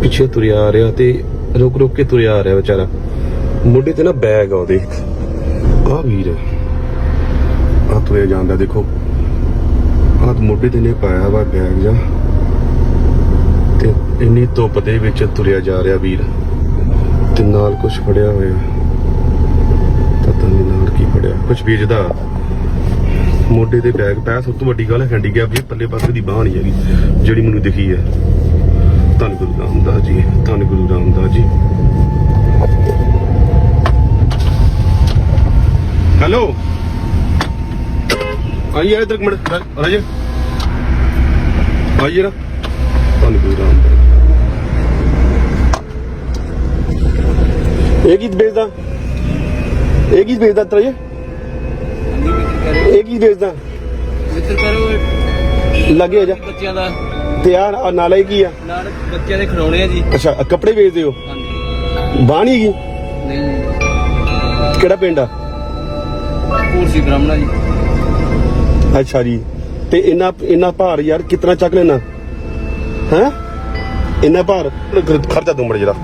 ਪਿੱਛੇ ਤੁਰਿਆ ਆ ਰਿਹਾ ਤੇ ਰੁਕ ਰੁਕ ਕੇ ਤੁਰਿਆ ਆ ਰਿਹਾ ਵਿਚਾਰਾ। ਮੋਢੇ ਤੇ ਨਾ ਬੈਗ ਆ ਉਹਦੇ। ਆ ਵੀਰ ਆ ਤੁਰਿਆ ਜਾਂਦਾ ਦੇਖੋ। ਆ ਮੋਢੇ ਤੇ ਨੇ ਪਾਇਆ ਵਾ ਬੈਗ ਜਾ ਤੇ ਇੰਨੀ ਧੁੱਪ ਦੇ ਵਿੱਚ ਤੁਰਿਆ ਜਾ ਰਿਹਾ ਵੀਰ। ਤੇ ਨਾਲ ਕੁਝ ਫੜਿਆ ਹੋਇਆ। ਪਤਾ ਨਹੀਂ ਨਾਲ ਕੀ ਫੜਿਆ। ਕੁਝ ਵੇਚਦਾ ਮੋਢੇ ਤੇ ਬੈਗ ਪਾਇਆ ਸਭ ਤੋਂ ਵੱਡੀ ਗੱਲ ਹੈ ਹੈਂਡੀਕੈਪ ਵੀ ਪੱਲੇ ਪਾਸੇ ਦੀ ਬਾਹ ਨਹੀਂ ਹੈਗੀ, ਜਿਹੜੀ ਮੈਨੂੰ ਦਿਖੀ ਹੈ। ਧੰਨ ਗੁਰੂ ਰਾਮਦਾਸ ਜੀ ਧੰਨ ਗੁਰੂ ਰਾਮਦਾਸ ਜੀ। ਹੈਲੋ ਆਈ ਯਾਰ ਇਧਰ ਮਿੰਟ। ਰਾਜ ਆਈ ਜਰਾ ਧੰਨ ਗੁਰੂ ਰਾਮਦਾਸ ਇਹ ਕੀ ਵੇਚਦਾ ਇਹ ਕੀ ਵੇਚਦਾ ਤਰਾ ਇਹ ਕੀ ਵੇਚਦਾ ਮਿੱਤਰ ਕਰੋ ਲੱਗੇ ਜਾ। ਬੱਚਿਆਂ ਦਾ। ਤੇ ਆ ਨਾਲੇ ਕੀ ਆ? ਨਾਲ ਬੱਚਿਆਂ ਦੇ ਖਿਡੌਣੇ ਆ ਜੀ। ਅੱਛਾ ਆਹ ਕੱਪੜੇ ਵੇਚਦੇ ਹੋ? ਹਾਂਜੀ। ਬਾਣੀ ਹੈਗੀ? ਨਹੀਂ। ਕਿਹੜਾ ਪਿੰਡ ਆ? ਪੂਰਸੀ ਬ੍ਰਾਹਮਣਾ ਜੀ। ਅੱਛਾ ਜੀ। ਤੇ ਇੰਨਾ ਇੰਨਾ ਭਾਰ ਯਾਰ ਕਿਤਨਾ ਚੱਕ ਲੈਣਾ ਹੈ? ਇੰਨਾ ਭਾਰ? ਖਰਚਾ ਦੂੰ ਮੜ ਜਰਾ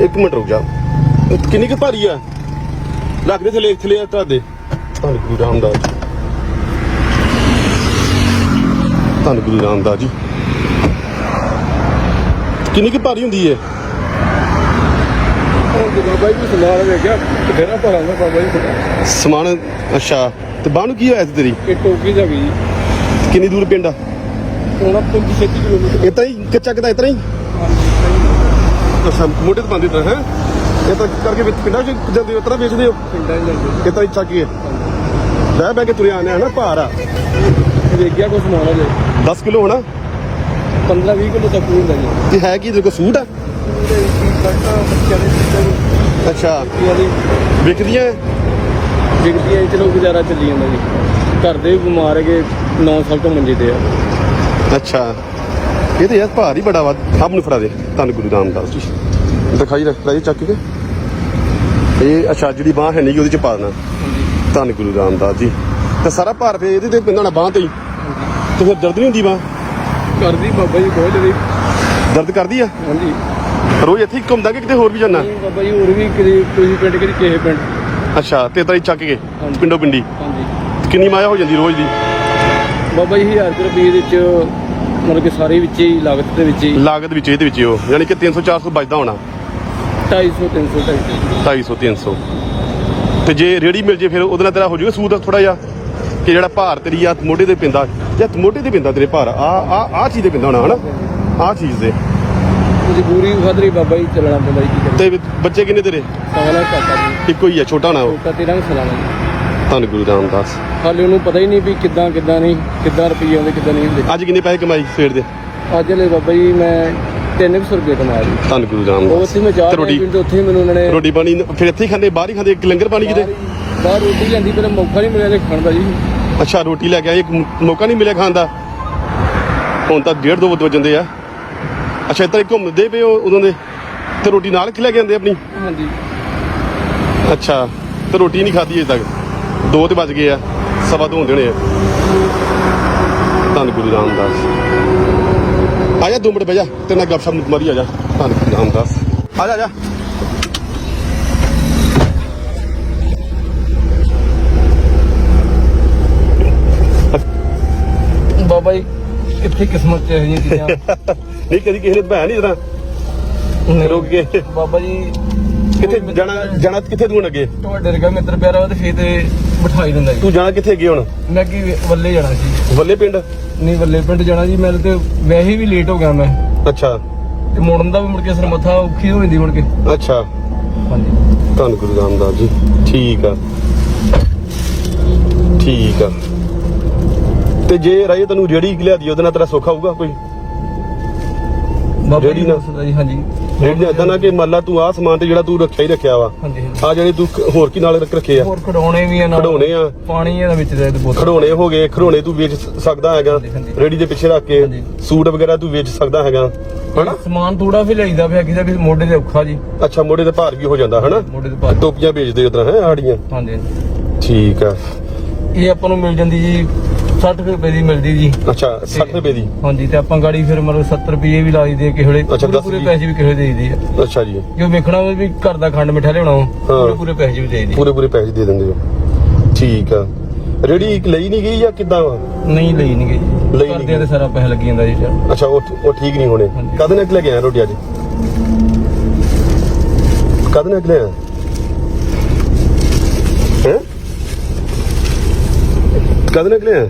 ਇੱਕ ਮਿੰਟ ਰੁਕ ਜਾ। ਕਿੰਨੀ ਕੁ ਭਾਰੀ ਆ? ਰੱਖ ਦੇ ਥਲੇ ਥਲੇ ਆ ਦੇ ਧੰਨ ਗੁਰੂ ਰਾਮਦਾਸ ਜੀ। ਧੰਨ ਗੁਰੂ ਰਾਮਦਾਸ ਜੀ। ਕਿੰਨੀ ਕੁ ਭਾਰੀ ਹੁੰਦੀ ਹੈ ਬਾਬਾ ਜੀ ਸਮਾਨ ਵੇਖਿਆ ਬਥੇਰਾ ਭਰਾ ਮੈਂ ਬਾਬਾ ਜੀ ਸਮਾਨ ਅੱਛਾ। ਤੇ ਬਾਹਰ ਨੂੰ ਕੀ ਹੋਇਆ ਸੀ ਤੇਰੀ? ਇਹ ਟੋਕੀ ਜਾ ਗਈ। ਕਿੰਨੀ ਦੂਰ ਪਿੰਡ ਆ? ਹੁਣ 35 ਕਿਲੋਮੀਟਰ। ਇਤਾਂ ਹੀ ਕੱਚਾ ਕਿਤਾ ਇਤਾਂ ਹੀ? ਅੱਛਾ ਮੋਢੇ ਤੇ ਪਾਉਂਦੇ ਤਾਂ ਹੈ? ਇਹ ਤਾਂ ਕਰਕੇ ਵਿੱਚ ਪਿੰਡਾਂ ਚ ਜਾਂਦੇ ਉਤਰਾ ਵੇਚਦੇ ਹੋ? ਪਿੰਡਾਂ ਹੀ ਜਾਂਦੇ ਇਹ ਤਾਂ ਹੀ? ਚੱਕ ਕੇ ਬਹਿ ਬਹਿ ਕੇ ਤੁਰੇ ਆਨੇ ਹਨਾ ਭਾਰ ਆ। ਕੁਛ ਸਮਾਨ ਅਜੇ 10 ਕਿਲੋ ਹੋਣਾ? 15 20 ਕਿਲੋ ਤੱਕ ਹੁੰਦਾ ਜੀ। ਤੇ ਹੈ ਕੀ ਤੇਰੇ ਕੋਲ ਸੂਟ ਆ? ਬੱਚਿਆਂ ਦੇ ਅੱਛਾ। ਵਿਕਦੀਆਂ ਵਿਕਦੀਆਂ ਇਹ ਚਲੋ ਗੁਜ਼ਾਰਾ ਚੱਲੀ ਜਾਂਦਾ ਜੀ। ਘਰ ਦੇ ਵੀ ਬਿਮਾਰ ਹੈਗੇ 9 ਸਾਲ ਤੋਂ ਮੰਜੇ ਤੇ ਆ। ਅੱਛਾ। ਇਹ ਤੇ ਯਾਰ ਭਾਰ ਹੀ ਬੜਾ ਵਾ। ਸਭ ਨੂੰ ਫੜਾ ਦੇ। ਧੰਨ ਗੁਰੂ ਰਾਮਦਾਸ ਜੀ। ਦਿਖਾਈ ਰੱਖ ਲੈ ਚੱਕ ਕੇ। ਇਹ ਅੱਛਾ ਜਿਹੜੀ ਬਾਹ ਹੈ ਨਹੀਂ ਉਹਦੇ ਚ ਪਾ ਦੇਣਾ। ਧੰਨ ਗੁਰੂ ਰਾਮਦਾਸ ਜੀ। ਤੇ ਸਾਰਾ ਭਾਰ ਫੇ ਇਹਦੇ ਤੇ ਪਿੰਦਾ ਨਾ ਬਾਹ ਤੇ ਹੀ। ਤੇ ਫਿਰ ਦਰਦ ਨਹੀਂ ਹੁੰਦੀ ਬਾਹ? ਕਰਦੀ ਬਾਬਾ ਜੀ ਬਹੁਤ ਜਿਹੜੀ ਦਰਦ ਕਰਦੀ ਆ? ਹਾਂਜੀ। ਰੋਜ਼ ਇੱਥੇ ਹੀ ਘੁੰਮਦਾ ਕਿ ਕਿਤੇ ਹੋਰ ਵੀ ਜਾਣਾ ਨਹੀਂ ਬਾਬਾ ਜੀ ਹੋਰ ਵੀ ਕਿਤੇ ਕੋਈ ਪਿੰਡ ਕਿਤੇ ਕਿਸੇ ਪਿੰਡ। ਅੱਛਾ ਤੇ ਤਾਂ ਹੀ ਚੱਕ ਕੇ ਹਾਂਜੀ। ਪਿੰਡੋ ਪਿੰਡੀ। ਹਾਂਜੀ। ਕਿੰਨੀ ਮਾਇਆ ਹੋ ਜਾਂਦੀ ਰੋਜ਼ ਦੀ? ਬਾਬਾ ਜੀ 1000 ਰੁਪਏ ਦੇ ਵਿੱਚ ਮਤਲਬ ਕਿ ਸਾਰੇ ਵਿੱਚ ਹੀ ਲਾਗਤ ਦੇ ਵਿੱਚ ਹੀ। ਲਾਗਤ ਵਿੱਚ ਇਹਦੇ ਵਿੱਚ ਹੀ ਉਹ। ਯਾਨੀ ਕਿ 300 400 ਬਚਦਾ ਹੋਣਾ। 250 300 250 250 300 ਤੇ ਜੇ ਰੇੜੀ ਮਿਲ ਜੇ ਫਿਰ ਉਹਦੇ ਨਾਲ ਤੇਰਾ ਹੋ ਜਾਊਗਾ ਸੂਤ ਥੋੜਾ ਜਿਹਾ। ਕਿ ਜਿਹੜਾ ਭਾਰ ਤੇਰੀ ਆ ਮੋਢੇ ਤੇ ਪਿੰਦਾ ਜਾਂ ਮੋਢੇ ਤੇ ਪਿੰਦਾ ਤੇਰੇ ਭਾਰ ਆ ਆ ਆ ਚੀਜ਼ ਤੇ ਪਿੰਦਾ ਹੋਣਾ ਹਨਾ? ਆ ਚੀਜ਼ ਦੇ ਮਜਬੂਰੀ ਹੀ ਬਾਬਾ ਜੀ ਚੱਲਣਾ ਪੈਂਦਾ ਜੀ ਤੇ ਬੱਚੇ ਕਿੰਨੇ ਤੇਰੇ? ਸਾਲਾ ਕਾਕਾ ਜੀ। ਇੱਕੋ ਹੀ ਆ ਛੋਟਾ ਨਾ ਉਹ। ਛੋਟਾ 13 ਸਾਲਾਂ ਦਾ ਜੀ। ਧੰਨ ਗੁਰੂ ਰਾਮਦਾਸ। ਹਾਲੇ ਉਹਨੂੰ ਪਤਾ ਹੀ ਨਹੀਂ ਵੀ ਕਿੱਦਾਂ ਕਿੱਦਾਂ ਨਹੀਂ ਕਿੱਦਾਂ ਰੁਪਈਏ ਆਉਂਦੇ ਕਿੱਦਾਂ ਨਹੀਂ ਹੁੰਦੇ। ਅੱਜ ਕਿੰਨੇ ਪੈਸੇ ਕਮਾਈ ਸਵੇਰ ਦੇ? ਅੱਜ ਲੈ ਬਾਬਾ ਜੀ ਮੈਂ 300 ਰੁਪਏ ਕਮਾਇਆ ਜੀ ਧੰਨ ਗੁਰੂ ਉਹ ਰਾਮਦਾਸ ਉੱਥੇ ਮੈਂ ਰੋਟੀ? ਪਿੰਡ ਉੱਥੇ ਮੈਨੂੰ ਉਹਨਾਂ ਨੇ ਰੋਟੀ ਪਾਣੀ ਫਿਰ ਇੱਥੇ ਹੀ ਖਾਂਦੇ ਬਾਹਰ ਹੀ ਖਾਂਦੇ ਇੱਕ ਲੰਗਰ ਪਾਣੀ ਕਿਤੇ? ਬਾਹਰ ਰੋਟੀ ਲੈਂਦੀ ਪਰ ਮੌਕਾ ਨਹੀਂ ਮਿਲਿਆ ਤੇ ਖਾਣ ਦਾ ਜੀ। ਅੱਛਾ ਰੋਟੀ ਲੈ ਕੇ ਆਏ ਇੱਕ ਮੌਕਾ ਨਹੀਂ ਮਿਲਿਆ ਖਾਣ ਦਾ? ਹੁਣ ਤਾਂ ਡੇਢ ਦੋ ਵਜੇ ਜਾਂਦੇ ਆ। ਅੱਛਾ ਇੱਧਰ ਘੁੰਮਦੇ ਪਏ ਹੋ ਉਦੋਂ ਦੇ? ਤੇ ਰੋਟੀ ਨਾਲ ਖਿਲਾ ਕੇ ਆਉਂਦੇ ਆਪਣੀ? ਹਾਂਜੀ। ਅੱਛਾ ਤੇ ਰੋਟੀ ਨਹੀਂ ਖਾਧੀ ਅਜੇ ਤੱਕ? ਦੋ ਤੇ ਵੱਜ ਗਏ ਆ ਸਵਾ ਦੋ ਹੁੰਦੇ ਆ। ਧੰਨ ਗੁਰੂ ਰਾਮਦਾਸ। ਆ ਜਾ ਦੋ ਮਿੰਟ ਬਹਿ ਜਾ ਤੇ ਨਾਲ ਗੱਪਸ਼ਪ ਮਾਰੀ ਆ ਜਾ। ਧੰਨ ਗੁਰੂ ਰਾਮਦਾਸ। ਆ ਜਾ ਆ ਜਾ। ਜੀ ਕਿੱਥੇ ਕਿਸਮਤ ਚ ਇਹੋ ਚੀਜ਼ਾਂ? ਨਹੀਂ ਕਦੀ ਕਿਸੇ ਨੇ ਭੈਣ ਨਹੀਂ। ਜਰਾ ਰੁਕ ਕੇ ਬਾਬਾ ਜੀ ਕਿੱਥੇ ਜਾਣਾ ਜਾਣਾ ਕਿੱਥੇ ਤੂੰ ਅੱਗੇ? ਤੁਹਾਡੇ ਵਰਗਾ ਮਿੱਤਰ ਪਿਆਰਾ ਵਾ ਤੇ ਫੇਰ ਤੇ ਬਿਠਾਈ ਦਿੰਦਾ ਜੀ। ਤੂੰ ਜਾਣਾ ਕਿੱਥੇ ਅੱਗੇ ਹੁਣ? ਮੈਂ ਕੀ ਵੱਲੇ ਜਾਣਾ ਸੀ ਵੱਲੇ ਪਿੰਡ? ਨਹੀਂ ਵੱਲੇ ਪਿੰਡ ਜਾਣਾ ਜੀ ਮੈਂ ਤੇ ਵੈਸੇ ਵੀ ਲੇਟ ਹੋ ਗਿਆ ਮੈਂ। ਅੱਛਾ। ਤੇ ਮੁੜਨ ਦਾ ਵੀ ਮੁੜ ਕੇ ਸਰ ਮੱਥਾ ਔਖੀ ਹੋ ਜਾਂਦੀ ਮੁੜ ਕੇ। ਅੱਛਾ। ਹਾਂਜੀ। ਧੰਨ ਗੁਰੂ ਰਾਮਦਾਸ ਜੀ। ਠੀਕ ਆ। ਠੀਕ ਆ। ਤੇ ਜੇ ਰਾਏ ਤੈਨੂੰ ਰੇੜੀ ਲਿਆ ਦੀ ਉਹਦੇ ਨਾਲ ਤੇਰਾ ਸੁੱਖ ਆਊਗਾ ਕੋਈ? ਬਾਬਾ ਦੱਸਦਾ ਜੀ ਹਾਂਜੀ। ਰੇੜੀ ਇਦਾਂ ਨਾ ਕਿ ਮੰਨ ਲਾ ਤੂੰ ਆਹ ਸਮਾਨ ਤੇ ਜਿਹੜਾ ਤੂੰ ਰੱਖਿਆ ਹੀ ਰੱਖਿਆ ਵਾ। ਹਾਂਜੀ ਹਾਂਜੀ। ਆ ਜਿਹੜੇ ਤੂੰ ਕ- ਹੋਰ ਕੀ ਨਾਲ ਰੱਖ ਰੱਖੇ ਆ? ਹੋਰ ਖਡੌਣੇ ਵੀ ਆ ਨਾਲ। ਖਿਡੌਣੇ ਆ। ਪਾਣੀ ਇਹਦਾ ਵਿੱਚ ਦੇ ਬੋਤਲ। ਖੜੋਣੇ ਹੋ ਗਏ ਖੜੋਣੇ ਤੂੰ ਵੇਚ ਸ- ਸਕਦਾ ਹੈਗਾ। ਹਾਂਜੀ, ਹਾਂਜੀ। ਰੇੜੀ ਦੇ ਪਿੱਛੇ ਰੱਖ ਕੇ ਹਾਂਜੀ। ਸੂਟ ਵਗੈਰਾ ਤੂੰ ਵੇਚ ਸਕਦਾ ਹੈਗਾ। ਹਨਾ? ਸਮਾਨ ਥੋੜਾ ਵੀ ਲਈਦਾ ਪਿਆ ਕਿਸੇ ਵੀ ਮੋਢੇ ਤੇ ਔਖਾ ਜੀ। ਅੱਛਾ ਮੋਢੇ ਤੇ ਭਾਰ ਵੀ ਹੋ ਜਾਂਦਾ ਹਨਾ? ਮੋਢੇ ਤੇ ਭਾਰ। ਟੋਪੀਆਂ ਵੇਚਦੇ ਉਤਰਾ ਹੈ ਆੜੀਆਂ ਹਾਂਜੀ ਹਾਂਜੀ। ਠੀਕ ਆ। ਇਹ ਆਪਾਂ ਨੂੰ ਮਿਲ ਜਾਂਦੀ ਜੀ 60 ਰੁਪਏ ਦੀ ਮਿਲਦੀ ਜੀ। ਅੱਛਾ 60 ਰੁਪਏ ਦੀ? ਹਾਂਜੀ ਤੇ ਆਪਾਂ ਗਾੜੀ ਫਿਰ ਮਤਲਬ 70 ਰੁਪਏ ਵੀ ਲਾਈ ਦੇ ਕਿਸੇ ਵੇਲੇ ਅੱਛਾ, ਪੂਰੇ ਦਸ ਪੂਰੇ ਵੀਹ। ਪੈਸੇ ਵੀ ਕਿਸੇ ਵੇਲੇ ਦੇ ਦਈਦੇ ਆ। ਅੱਛਾ ਜੀ। ਜੋ ਵੇਖਣਾ ਹੋਵੇ ਵੀ ਘਰ ਦਾ ਖੰਡ ਮਿੱਠਾ ਲਿਆਉਣਾ ਵਾ, ਪੂਰੇ ਪੂਰੇ ਪੈਸੇ ਵੀ ਦੇ ਦੀ ਪੂਰੇ ਪੂਰੇ ਪੈਸੇ ਦੇ ਦਿੰਦੇ ਹੋ। ਠੀਕ ਆ। ਰੇੜੀ ਲਈ ਨਹੀਂ ਗਈ ਜਾਂ ਕਿੱਦਾਂ ਵਾ? ਨਹੀਂ ਲਈ ਨਹੀਂ ਗਈ। ਲਈ ਨੀ ਕਰਦਿਆਂ ਤੇ ਸਾਰਾ ਪੈਸਾ ਲੱਗੀ ਜਾਂਦਾ ਜੀ ਚੱਲ ਅੱਛਾ ਉਹ ਉਹ ਠੀਕ ਨਹੀਂ ਹੋਣੇ। ਹਾਂਜੀ। ਕਦ ਨਾਲ ਲੈ ਕੇ ਆਇਆ ਰੋਟੀ ਅੱਜ? ਕਦ ਨਾਲ ਲੈ ਆਇਆ ਹੈ? ਕਦ ਨਾਲ ਲੈ ਆਇਆ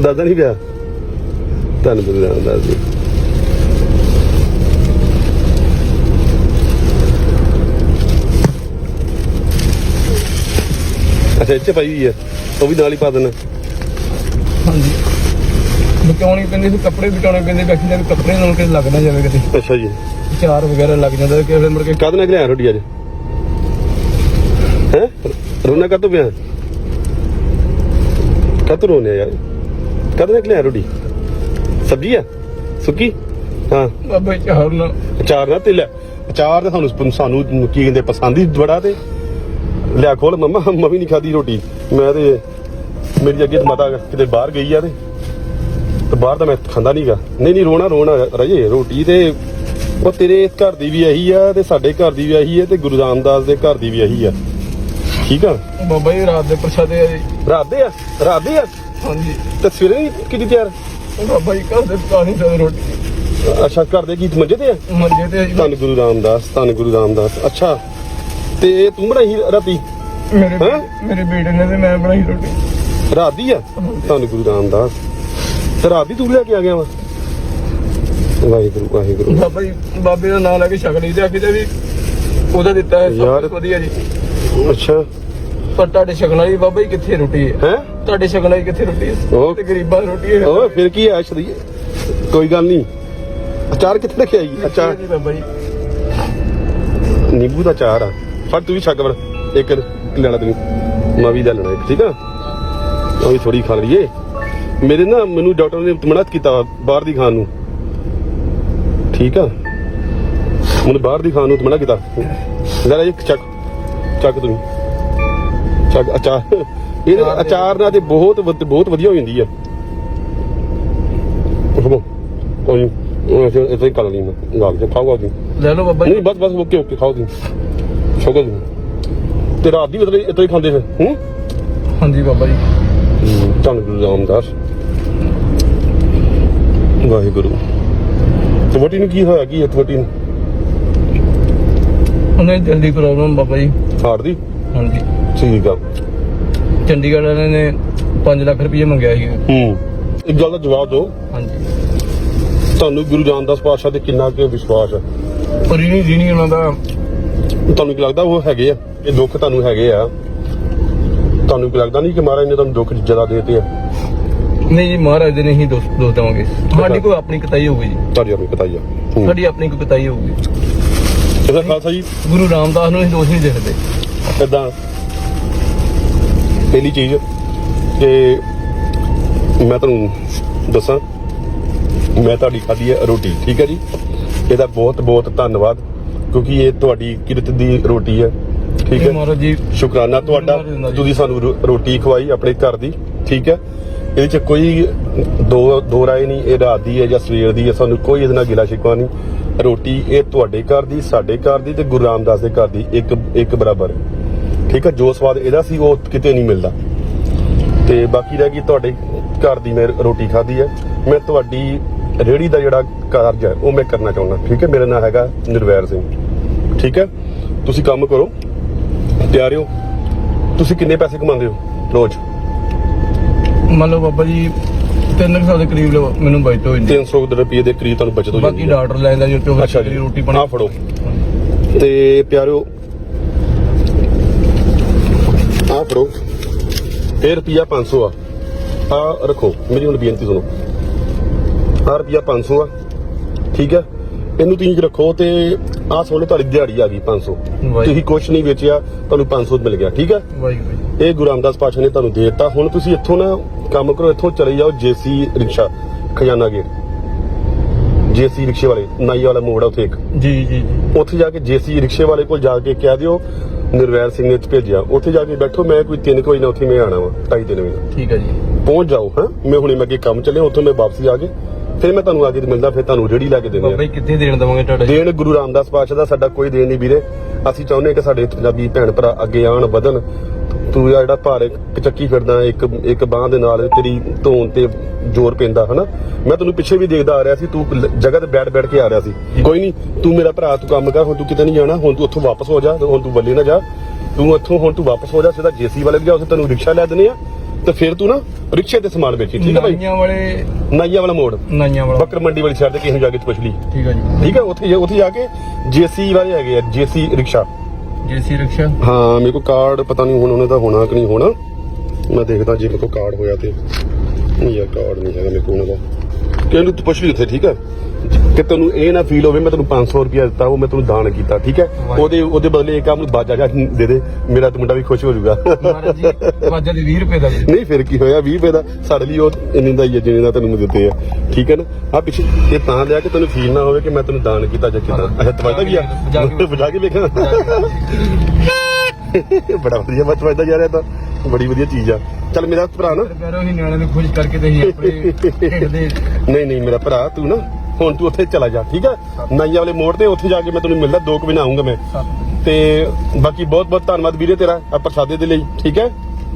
ਦਾਦਾ ਨਹੀਂ ਪਿਆ? ਤੁਹਾਨੂੰ ਗੁਰੂ ਰਾਮਦਾਸ ਜੀ। ਅੱਛਾ ਇੱਥੇ ਪਾਈ ਹੋਈ ਹੈ। ਉਹ ਵੀ ਨਾਲ ਹੀ ਪਾ ਦੇਣਾ। ਹਾਂਜੀ। ਬਚਾਉਣੀ ਪੈਂਦੀ ਸੀ ਕੱਪੜੇ ਬਚਾਉਣੇ ਪੈਂਦੇ ਬਾਕੀ ਦਾ ਕੱਪੜੇ ਨਾਲ ਕਿ ਲੱਗ ਨਾ ਜਾਵੇ ਕਿਤੇ। ਅੱਛਾ ਜੀ। ਚਾਰ ਵਗੈਰਾ ਲੱਗ ਜਾਂਦਾ ਕਿ ਫਿਰ ਮੁੜ ਕੇ ਕਦ ਨਾਲ ਲਿਆ ਰੋਟੀ ਅੱਜ? ਹੈ? ਰੋਣਾ ਕਦ ਪਿਆ? ਕਦ ਰੋਣੇ ਯਾਰ? ਕਦ ਨਾਲ ਲਿਆ ਰੋਟੀ। ਸਬਜ਼ੀ ਆ? ਸੁੱਕੀ? ਹਾਂ। ਬਾਬਾ ਚਾਰ ਨਾਲ ਅਚਾਰ ਨਾ ਤੇ ਲੈ ਅਚਾਰ ਤਾਂ ਸਾਨੂੰ ਸਾਨੂੰ ਕੀ ਕਹਿੰਦੇ ਪਸੰਦ ਹੀ ਬੜਾ ਤੇ। ਲਿਆ ਖੋਲ ਮੰਮਾ ਮੈਂ ਵੀ ਨਹੀਂ ਖਾਦੀ ਰੋਟੀ। ਮੈਂ ਤੇ ਮੇਰੀ ਅੱਗੇ ਮਾਤਾ ਕਿਤੇ ਬਾਹਰ ਗਈ ਆ ਤੇ। ਤੇ ਬਾਹਰ ਤਾਂ ਮੈਂ ਖਾਂਦਾ ਨਹੀਂਗਾ ਨਹੀਂ ਨਹੀਂ ਰੋਣਾ ਰੋਣਾ ਰਜੇ ਰੋਟੀ ਤੇ ਉਹ ਤੇਰੇ ਘਰ ਦੀ ਵੀ ਇਹੀ ਆ ਤੇ ਸਾਡੇ ਘਰ ਦੀ ਵੀ ਇਹੀ ਹੈ ਤੇ ਗੁਰੂ ਰਾਮਦਾਸ ਦੇ ਘਰ ਦੀ ਵੀ ਇਹੀ ਆ। ਠੀਕ ਆ? ਬਾਬਾ ਜੀ ਰਾਤ ਦੇ ਪ੍ਰਸ਼ਾਦੇ ਆ ਜੀ। ਰਾਤ ਦੇ ਆ? ਰਾਤ ਦੇ ਆ? ਹਾਂਜੀ। ਤੇ ਸਵੇਰੇ ਨਹੀਂ ਕਿਤੇ ਤਿਆਰ? ਬਾਬਾ ਜੀ ਘਰ ਦੇ ਨਹੀਂ ਸਕਦੇ ਰੋਟੀ। ਅੱਛਾ ਘਰ ਦੇ ਕੀ ਮੰਜੇ ਤੇ ਆ? ਮੰਜੇ ਤੇ ਆ ਜੀ। ਧੰਨ ਗੁਰੂ ਰਾਮਦਾਸ ਧੰਨ ਗੁਰੂ ਰਾਮਦਾਸ। ਅੱਛਾ ਤੇ ਇਹ ਤੂੰ ਬਣਾਈ ਰਾਤੀ? ਮੇਰੇ ਹੈਂ? ਮੇਰੇ ਬੇਟੇ ਨੇ ਤੇ ਮੈਂ ਬਣਾਈ ਰੋਟੀ। ਰਾਤ ਦੀ ਆ? ਧੰਨ ਗੁਰੂ ਰਾਮਦਾਸ। ਤੇ ਰਾਤ ਦੀ ਤੂੰ ਲੈ ਕੇ ਆ ਗਿਆ ਵਾ? ਵਾਹਿਗੁਰੂ ਵਾਹਿਗੁਰੂ। ਬਾਬਾ ਜੀ ਬਾਬੇ ਦਾ ਨਾਮ ਲੈ ਕੇ ਛਕ ਲਈ ਤੇ ਕਿਤੇ ਵੀ ਉਹਦਾ ਦਿੱਤਾ ਹੈ ਸਭ ਯਾਰ। ਕੁਛ ਵਧੀਆ ਜੀ। ਅੱਛਾ। ਪਰ ਤੁਹਾਡੇ ਛਕਣ ਵਾਲੀ ਬਾਬਾ ਜੀ ਕਿੱਥੇ ਰੋਟੀ ਹੈ? ਹੈ? ਤੁਹਾਡੇ ਛਕਣ ਵਾਲੀ ਕਿੱਥੇ ਰੋਟੀ ਹੈ? ਉਹ- ਤੇ ਗਰੀਬਾਂ ਦੀ ਰੋਟੀ ਹੈ। ਓਏ ਫਿਰ ਕੀ ਆ ਸ਼ਰੀਏ ਕੋਈ ਗੱਲ ਨਹੀਂ। ਅਚਾਰ ਕਿੱਥੇ ਰੱਖਿਆ ਜੀ? ਅਚਾਰ। ਜੀ ਬਾਬਾ ਜੀ। ਨਿੰਬੂ ਦਾ ਅਚਾਰ ਆ। ਫੜ ਤੂੰ ਵੀ ਛੱਕ ਬਣ ਇੱਕ ਲੈਣਾ ਤੈਨੂੰ। ਮੈਂ ਵੀ ਲੈ ਲੈਣਾ ਇੱਕ ਠੀਕ ਆ? ਉਹ ਵੀ ਥੋੜੀ ਖਾ ਲਈਏ। ਮੇਰੇ ਨਾ ਮੈਨੂੰ ਡਾਕਟਰ ਨੇ ਮਨਾ ਕੀਤਾ ਵਾ ਬਾਹਰ ਦੀ ਖਾਣ ਨੂੰ। ਠੀਕ ਆ? ਮੈਨੂੰ ਬਾਹਰ ਦੀ ਖਾਣ ਨੂੰ ਮਨਾ ਕੀਤਾ। ਜ਼ਰਾ ਇੱਕ ਚੱਕ। ਚੱਕ ਤੂੰ ਚੱਕ ਅਚਾਰ ਇਹ ਅਚਾਰ ਨਾਲ ਤੇ ਬਹੁਤ ਵਧ- ਬਹੁਤ ਵਧੀਆ ਹੋ ਜਾਂਦੀ ਆ। ਕੋਈ ਉਹ ਕਰ ਲਈ ਮੈਂ ਲੈ ਲਓ ਬਾਬਾ ਜੀ। ਨਹੀਂ ਬਸ ਬਸ ਓਕੇ ਓਕੇ ਖਾਓ ਤੁਸੀਂ ਸ਼ੁਕਰ ਜੀ। ਤੇ ਰਾਤ ਦੀ ਇਤਨੇ ਇਤਨੇ ਖਾਂਦੇ ਫਿਰ ਹੂੰ? ਹਾਂਜੀ ਬਾਬਾ ਜੀ। ਧੰਨ ਗੁਰੂ ਰਾਮਦਾਸ। ਵਾਹਿਗੁਰੂ। ਤੇ ਵੋਟੀ ਨੂੰ ਕੀ ਹੋਇਆ? ਕੀ ਹੈ ਵੋਟੀ ਨੂੰ? ਉਹਨੇ ਜਲਦੀ ਪ੍ਰੋਬਲਮ ਬਾਬਾ ਜੀ। ਹਾਰਟ ਦੀ? ਹਾਂਜੀ। ਠੀਕ ਆ ਚੰਡੀਗੜ੍ਹ ਵਾਲਿਆਂ ਨੇ 5 ਲੱਖ ਰੁਪਏ ਮੰਗਿਆ ਸੀ। ਹੂੰ। ਇੱਕ ਗੱਲ ਦਾ ਜਵਾਬ ਦਿਓ। ਹਾਂਜੀ। ਤੁਹਾਨੂੰ ਗੁਰੂ ਰਾਮਦਾਸ ਪਾਤਸ਼ਾਹ ਤੇ ਕਿੰਨਾ ਕੁ ਵਿਸ਼ਵਾਸ ਹੈ? ਪਰ ਇਹ ਨਹੀਂ ਜਿਹਨੀ ਉਹਨਾਂ ਦਾ। ਤੁਹਾਨੂੰ ਕੀ ਲੱਗਦਾ ਉਹ ਹੈਗੇ ਆ? ਇਹ ਦੁੱਖ ਤੁਹਾਨੂੰ ਹੈਗੇ ਆ? ਤੁਹਾਨੂੰ ਕੀ ਲੱਗਦਾ ਨਹੀਂ ਕਿ ਮਹਾਰਾਜ ਨੇ ਤੁਹਾਨੂੰ ਦੁੱਖ ਜ਼ਿਆਦਾ ਦੇਤੇ ਆ? ਨਹੀਂ ਜੀ ਮਹਾਰਾਜ ਦੇ ਨਹੀਂ ਦੋਸਤ ਦੋਸਤ ਦੇਵਾਂਗੇ। ਸਾਡੀ ਕੋਈ ਆਪਣੀ ਕਤਾਈ ਹੋਊਗੀ ਜੀ। ਤੁਹਾਡੀ ਆਪਣੀ ਹੀ ਆ। ਹੂੰ। ਸਾਡੀ ਆਪਣੀ ਕੋਈ ਕਤਾਈ ਹੋਊਗੀ। ਇਹਦਾ ਖਾਲਸਾ ਜੀ। ਗੁਰੂ ਰਾਮਦਾਸ ਨੂੰ ਅਸੀਂ ਦੋਸ਼ ਨਹੀਂ ਦੇਖਦੇ। ਇਦਾਂ ਪਹਿਲੀ ਚੀਜ਼ ਕਿ ਮੈਂ ਤੁਹਾਨੂੰ ਦੱਸਾਂ ਮੈਂ ਤੁਹਾਡੀ ਖਾਧੀ ਹੈ ਰੋਟੀ ਠੀਕ ਹੈ ਜੀ? ਇਹਦਾ ਬਹੁਤ ਬਹੁਤ ਧੰਨਵਾਦ ਕਿਉਂਕਿ ਇਹ ਤੁਹਾਡੀ ਕਿਰਤ ਦੀ ਰੋਟੀ ਹੈ ਠੀਕ ਹੈ? ਮਹਾਰਾਜ ਜੀ ਸ਼ੁਕਰਾਨਾ ਤੁਹਾਡਾ। ਤੁਸੀਂ ਸਾਨੂੰ ਰੋਟੀ ਖਵਾਈ ਆਪਣੇ ਘਰ ਦੀ ਠੀਕ ਹੈ? ਇਹਦੇ ਚ ਕੋਈ ਦੋ ਦੋ ਰਾਏ ਨਹੀਂ ਇਹ ਰਾਤ ਦੀ ਹੈ ਜਾਂ ਸਵੇਰ ਦੀ ਹੈ ਸਾਨੂੰ ਕੋਈ ਇਹਦੇ ਨਾਲ ਗਿਲਾ ਸ਼ਿਕਵਾ ਨਹੀਂ। ਰੋਟੀ ਇਹ ਤੁਹਾਡੇ ਘਰ ਦੀ ਸਾਡੇ ਘਰ ਦੀ ਤੇ ਗੁਰੂ ਰਾਮਦਾਸ ਦੇ ਘਰ ਦੀ ਇੱਕ ਇੱਕ ਬਰਾਬਰ ਹੈ। ਠੀਕ ਹੈ ਜੋ ਸਵਾਦ ਇਹਦਾ ਸੀ ਉਹ ਕਿਤੇ ਨਹੀਂ ਮਿਲਦਾ। ਤੇ ਬਾਕੀ ਰਹਿ ਗਈ ਤੁਹਾਡੇ ਘਰ ਦੀ ਮੈਂ ਰੋਟੀ ਖਾਧੀ ਹੈ ਮੈਂ ਤੁਹਾਡੀ ਰੇੜੀ ਦਾ ਜਿਹੜਾ ਕਾਰਜ ਹੈ ਉਹ ਮੈਂ ਕਰਨਾ ਚਾਹੁੰਦਾ। ਠੀਕ ਹੈ ਮੇਰਾ ਨਾਮ ਹੈਗਾ ਨਿਰਵੈਰ ਸਿੰਘ। ਠੀਕ ਹੈ ਤੁਸੀਂ ਕੰਮ ਕਰੋ ਤਿਆਰਿਓ ਤੁਸੀਂ ਕਿੰਨੇ ਪੈਸੇ ਕਮਾਉਂਦੇ ਹੋ ਰੋਜ਼? ਮੰਨ ਲਓ ਬਾਬਾ ਜੀ 300 ਦੇ ਕਰੀਬ ਲਓ ਮੈਨੂੰ ਬਚਤ ਹੋ ਜਾਂਦੀ 300 ਰੁਪਏ ਦੇ ਕਰੀਬ ਤੁਹਾਨੂੰ ਬਚਤ ਹੋ ਬਾਕੀ ਜਾਂਦੀ ਹੈ। ਡਾਕਟਰ ਲੈਂਦਾ ਜੋ ਜੀ ਰੋਟੀ ਆ ਬਣਾ ਫੜੋ। ਤੇ ਪਿਆਰਿਓ ਆ ਫੜੋ। ਇਹ ਰੁਪਿਆ 500 ਆ। ਆ ਰੱਖੋ। ਮੇਰੀ ਹੁਣ ਬੇਨਤੀ ਸੁਣੋ। ਆ ਰੁਪਿਆ 500 ਆ। ਠੀਕ ਹੈ ਇਹਨੂੰ ਤੁਸੀਂ ਰੱਖੋ ਤੇ ਆ ਲਓ ਤੁਹਾਡੀ ਦਿਹਾੜੀ ਆ ਗਈ 500 ਵਾਹਿ- ਤੁਸੀਂ ਕੁਛ ਨਹੀਂ ਵੇਚਿਆ ਤੁਹਾਨੂੰ 500 ਮਿਲ ਗਿਆ। ਠੀਕ ਜੀ। ਇਹ ਗੁਰੂ ਰਾਮਦਾਸ ਪਾਤਸ਼ਾਹ ਨੇ ਤੁਹਾਨੂੰ ਦੇ ਦਿੱਤਾ। ਹੁਣ ਤੁਸੀਂ ਇੱਥੋਂ ਨਾ ਕੰਮ ਕਰੋ ਇੱਥੋਂ ਚਲੇ ਜਾਓ ਜੇਸੀ ਰਿਕਸ਼ਾ ਖਜ਼ਾਨਾ ਗੇਟ। ਜੇਸੀ ਰਿਕਸ਼ੇ ਵਾਲੇ ਨਾਈ ਵਾਲਾ ਮੋੜ ਆ ਉੱਥੇ ਇੱਕ। ਜੀ ਜੀ ਜੀ। ਉੱਥੇ ਜਾ ਕੇ ਜੇਸੀ ਰਿਕਸ਼ੇ ਵਾਲੇ ਕੋਲ ਜਾ ਕੇ ਕਹਿ ਦਿਓ ਨਿਰਵੈਰ ਸਿੰਘ ਨੇ ਭੇਜਿਆ। ਉੱਥੇ ਜਾ ਕੇ ਬੈਠੋ ਮੈਂ ਕੋਈ 3 ਵਜੇ ਨਾਲ ਉੱਥੇ ਮੈਂ ਆਣਾ ਵਾ ਢਾਈ ਤਿੰਨ ਵਜੇ ਨਾਲ। ਠੀਕ ਹੈ ਜੀ। ਪਹੁੰਚ ਜਾਓ ਹਾਂ? ਮੈਂ ਹੁਣੇ ਮੈਂ ਅੱਗੇ ਕੰਮ ਚੱਲਿਆ ਉੱਥੋਂ ਮੈਂ ਵਾਪਸੀ ਆ ਕੇ ਫਿਰ ਮੈਂ ਤੁਹਾਨੂੰ ਆ ਕੇ ਮਿਲਦਾ ਫਿਰ ਤੁਹਾਨੂੰ ਰੇੜੀ ਲੈ ਕੇ ਦਿੰਦੇ ਬਾਬਾ ਜੀ ਕਿੱਥੇ ਦੇਣ ਦਵਾਂਗੇ ਤੁਹਾਡਾ? ਦੇਣ ਗੁਰੂ ਰਾਮਦਾਸ ਪਾਤਸ਼ਾਹ ਦਾ ਸਾਡਾ ਕੋਈ ਦੇਣ ਨਹੀਂ ਵੀਰੇ। ਅਸੀਂ ਚਾਹੁੰਦੇ ਕਿ ਸਾਡੇ ਪੰਜਾਬੀ ਭੈਣ ਭਰਾ ਅੱਗੇ ਆਣ ਵਧਣ। ਤੂੰ ਜਿਹੜਾ ਭਾਰ ਇੱਕ ਚੱਕੀ ਫਿਰਦਾ ਇੱਕ ਇੱਕ ਬਾਹ ਦੇ ਨਾਲ ਤੇਰੀ ਧੌਣ ਤੇ ਜ਼ੋਰ ਪੈਂਦਾ ਹਨਾ? ਮੈਂ ਤੈਨੂੰ ਪਿੱਛੇ ਵੀ ਦੇਖਦਾ ਆ ਰਿਹਾ ਸੀ ਤੂੰ ਜਗ੍ਹਾ ਤੇ ਬੈਠ ਬੈਠ ਕੇ ਆ ਰਿਹਾ ਸੀ। ਕੋਈ ਨਹੀਂ ਤੂੰ ਮੇਰਾ ਭਰਾ ਤੂੰ ਕੰਮ ਕਰ ਹੁਣ ਤੂੰ ਕਿਤੇ ਨਹੀਂ ਜਾਣਾ ਹੁਣ ਤੂੰ ਉੱਥੋਂ ਵਾਪਸ ਹੋ ਜਾ ਹੁਣ ਤੂੰ ਬੱਲੇ ਨਾ ਜਾ। ਤੂੰ ਇੱਥੋਂ ਹੁਣ ਤੂੰ ਵਾਪਸ ਹੋ ਜਾ ਸਿੱਧਾ ਜੇਸੀ ਵਾਲੇ ਵੀ ਜਾ ਉੱਥੇ ਤੈਨੂੰ ਰਿਕਸ਼ਾ ਲੈ ਦਿੰਦੇ ਆ ਤੇ ਫਿਰ ਤੂੰ ਨਾ ਰਿਕਸ਼ੇ ਤੇ ਸਮਾਨ ਵੇਚੀ ਠੀਕ ਹੈ ਭਾਈ? ਨਾਈਆਂ ਵਾਲੇ ਨਾਈਆ ਵਾਲਾ ਮੋੜ। ਨਾਈਆਂ ਵਾਲਾ। ਬੱਕਰ ਮੰਡੀ ਵਾਲੀ ਸਾਈਡ ਤੇ ਕਿਸੇ ਨੂੰ ਜਾ ਕੇ ਪੁੱਛ ਲਈ। ਠੀਕ ਆ ਜੀ। ਠੀਕ ਹੈ ਉੱਥੇ ਉੱਥੇ ਜਾ ਕੇ ਜੇਸੀ ਵਾਲੇ ਹੈਗੇ ਆ ਜੇਸੀ ਰਿਕਸ਼ਾ। ਜੇਸੀ ਰਿਕਸ਼ਾ ਹਾਂ, ਮੇਰੇ ਕੋਲ ਕਾਰਡ ਪਤਾ ਨਹੀਂ ਹੁਣ ਉਹਨਾਂ ਦਾ ਹੋਣਾ ਕਿ ਨਹੀਂ ਹੋਣਾ। ਮੈਂ ਦੇਖਦਾ ਜੇ ਮੇਰੇ ਕੋਲ ਕਾਰਡ ਹੋਇਆ ਤੇ। ਨਹੀਂ ਯਾਰ ਕਾਰਡ ਨਹੀਂ ਹੈਗਾ ਮੇਰੇ ਕੋਲ ਉਹਨਾਂ ਦਾ। ਕਹਿੰਦੇ ਤੂੰ ਪੁੱਛ ਲਈ ਉੱਥੇ ਠੀਕ ਹੈ? ਕਿ ਤੈਨੂੰ ਇਹ ਨਾ ਫੀਲ ਹੋਵੇ ਮੈਂ ਤੈਨੂੰ 500 ਰੁਪਇਆ ਦਿੱਤਾ ਉਹ ਮੈਂ ਤੈਨੂੰ ਦਾਨ ਕੀਤਾ ਠੀਕ ਹੈ? ਉਹਦੇ ਉਹਦੇ ਬਦਲੇ ਕੰਮ ਨੂੰ ਬਾਜਾ ਜਾ ਦੇ ਦੇ ਮੇਰਾ ਤੇ ਮੁੰਡਾ ਵੀ ਖੁਸ਼ ਹੋ ਜਾਊਗਾ। ਮਹਾਰਾਜ ਜੀ ਵਾਜਾ ਦੇ 20 ਰੁਪਏ ਦਾ ਨਹੀਂ ਫਿਰ ਕੀ ਹੋਇਆ? 20 ਰੁਪਏ ਦਾ ਸਾਡੇ ਲਈ ਉਹ ਇੰਨੀ ਦਾ ਹੀ ਹੈ ਜਿੰਨੇ ਦਾ ਤੈਨੂੰ ਮੈਂ ਦਿੱਤੇ ਆ। ਠੀਕ ਹੈ ਨਾ? ਆ ਪਿੱਛੇ ਇਹ ਤਾਂ ਲਿਆ ਕਿ ਤੈਨੂੰ ਫੀਲ ਨਾ ਹੋਵੇ ਕਿ ਮੈਂ ਤੈਨੂੰ ਦਾਨ ਕੀਤਾ ਜਾਂ ਕਿਦਾਂ? ਅੱਛਾ ਤਵਾਇਦਾ ਕੀ ਆ? ਬਜਾ ਕੇ- ਬਜਾ ਕੇ ਵੇਖਾਂ? ਬੜਾ ਵਧੀਆ ਬੱਚ ਵੱਜਦਾ ਜਾ ਰਿਹਾ ਤਾਂ। ਬੜੀ ਵਧੀਆ ਚੀਜ਼ ਆ। ਚੱਲ ਮੇਰਾ ਭਰਾ ਨਾ। ਹੀ ਨਿਆਣੇ ਨੂੰ ਖੁਸ਼ ਕਰਕੇ ਤੇ ਅਸੀਂ ਆਪਣੇ ਢਿੱਡ ਦੇ ਨਹੀਂ ਨਹੀਂ ਮੇਰਾ ਭਰਾ ਤੂੰ ਨਾ ਹੁਣ ਤੂੰ ਉੱਥੇ ਚਲਾ ਜਾ ਠੀਕ ਹੈ ਨਾਈਆ ਵਾਲੇ ਮੋੜ ਤੇ ਉੱਥੇ ਜਾ ਕੇ ਮੈਂ ਤੈਨੂੰ ਮਿਲਦਾ ਦੋ ਕੁ ਵਜੇ ਆਉਂਗਾ ਮੈਂ। ਤੇ ਬਾਕੀ ਬਹੁਤ ਬਹੁਤ ਧੰਨਵਾਦ ਵੀਰੇ ਤੇਰਾ ਆ ਪ੍ਰਸਾਦੇ ਦੇ ਲਈ ਠੀਕ ਹੈ